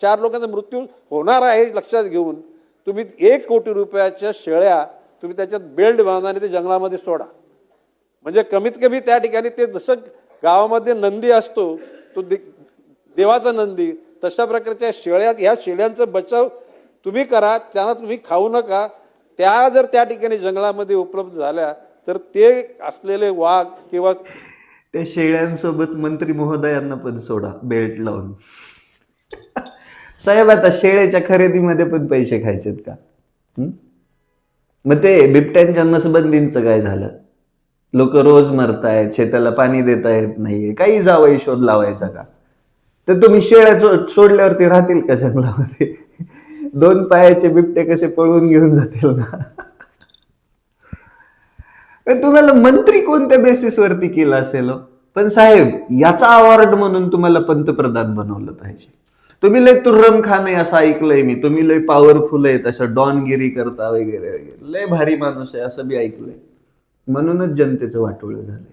चार लोकांचा मृत्यू होणार आहे लक्षात घेऊन तुम्ही एक कोटी रुपयाच्या शेळ्या तुम्ही त्याच्यात बेल्ट बांधा आणि ते जंगलामध्ये सोडा. म्हणजे कमीत कमी त्या ठिकाणी ते जसं गावामध्ये नंदी असतो तो दे- देवाचा नंदी तशा प्रकारच्या शेळ्या ह्या शेळ्यांचा बचाव तुम्ही करा त्यांना तुम्ही खाऊ नका. त्या जर त्या ठिकाणी जंगलामध्ये उपलब्ध झाल्या तर ते असलेले वाघ किंवा त्या शेळ्यांसोबत मंत्री महोदयांना पण सोडा बेल्ट लावून. साहेब आता शेळ्याच्या खरेदीमध्ये पण पैसे खायचेत का? मग ते बिबट्यांच्या नसबंदींचं काय झालं? लोक रोज मरतायत शेताला पाणी देता येत नाहीये. काही जावं शोध लावायचा का? तर तुम्ही शेळ्या सोडल्यावरती राहतील का जंगलामध्ये? दोन पायाचे बिबटे कसे पळून घेऊन जातील ना? तुम्हाला मंत्री कोणत्या बेसिसवरती केला असेल हो? पण साहेब याचा अवॉर्ड म्हणून तुम्हाला पंतप्रधान बनवलं पाहिजे. तुम्ही लय तुर्रम खान आहे असं ऐकलंय मी. तुम्ही लय पॉवरफुल आहेत असं डॉनगिरी करता वगैरे वगैरे. लय भारी माणूस आहे असं बी ऐकलंय. म्हणूनच जनतेचं वाटोळ झालंय.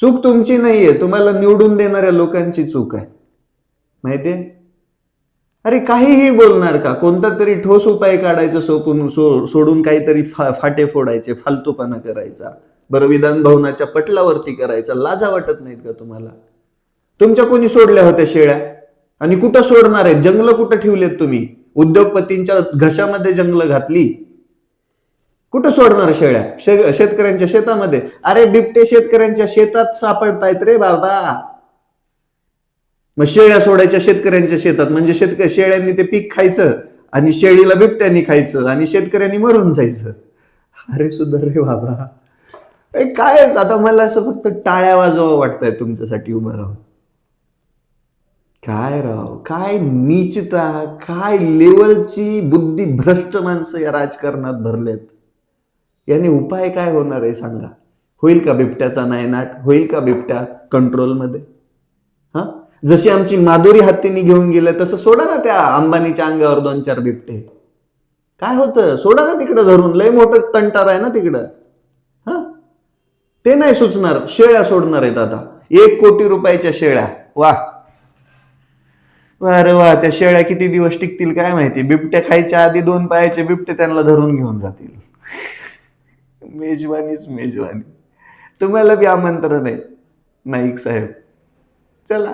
चूक तुमची नाहीये तुम्हाला निवडून देणाऱ्या लोकांची चूक आहे. माहितीये अरे काहीही बोलणार का? कोणता तरी ठोस उपाय काढायचं सोपून सो, सोडून काहीतरी फा, फाटे फोडायचे फालतूपणा करायचा. बरं विधान भवनाच्या पटलावरती करायचा. लाजा वाटत नाहीत का तुम्हाला? तुमच्या कोणी सोडल्या होत्या शेळ्या? आणि कुठं सोडणार आहे जंगल कुठं ठेवलेत तुम्ही? उद्योगपतींच्या घशामध्ये जंगल घातली. कुठं सोडणार शेळ्या? शे- शेतकऱ्यांच्या शेतामध्ये? अरे बिबटे शेतकऱ्यांच्या शेतात सापडतायत रे बाबा. मग शेळ्या सोडायच्या शेतकऱ्यांच्या शेतात. म्हणजे शेतकरी शेळ्यांनी ते पीक खायचं आणि शेळीला बिबट्यानी खायचं आणि शेतकऱ्यांनी मरून जायचं. अरे सुधर रे बाबा. काय आता मला असं फक्त टाळ्या वाजवा वाटतंय तुमच्यासाठी उभं राहून. काय राव? काय नीचता? काय लेवलची बुद्धी भ्रष्ट माणसं या राजकारणात भरलेत? याने उपाय काय होणार आहे सांगा? होईल का बिबट्याचा नायनाट? होईल का बिबट्या कंट्रोलमध्ये? हा? जशी आमची माधुरी हत्तीने घेऊन गेलं तसं सोडा ना त्या अंबानीच्या अंगावर दोन चार बिबटे. काय होतं? सोडा ना तिकडं धरून. लय मोठं तंटार आहे ना तिकडं. हा? ते नाही सुचणार. शेळ्या सोडणार आहेत आता. एक कोटी रुपयाच्या शेळ्या. वा अरे वा त्या शेळ्या किती दिवस टिकतील काय माहिती? बिबट्या खायच्या आधी दोन पायाचे बिबटे त्यांना धरून घेऊन जातील. मेजवानीच मेजवानी. तुम्हाला बी आमंत्रण आहे नाईक साहेब. चला.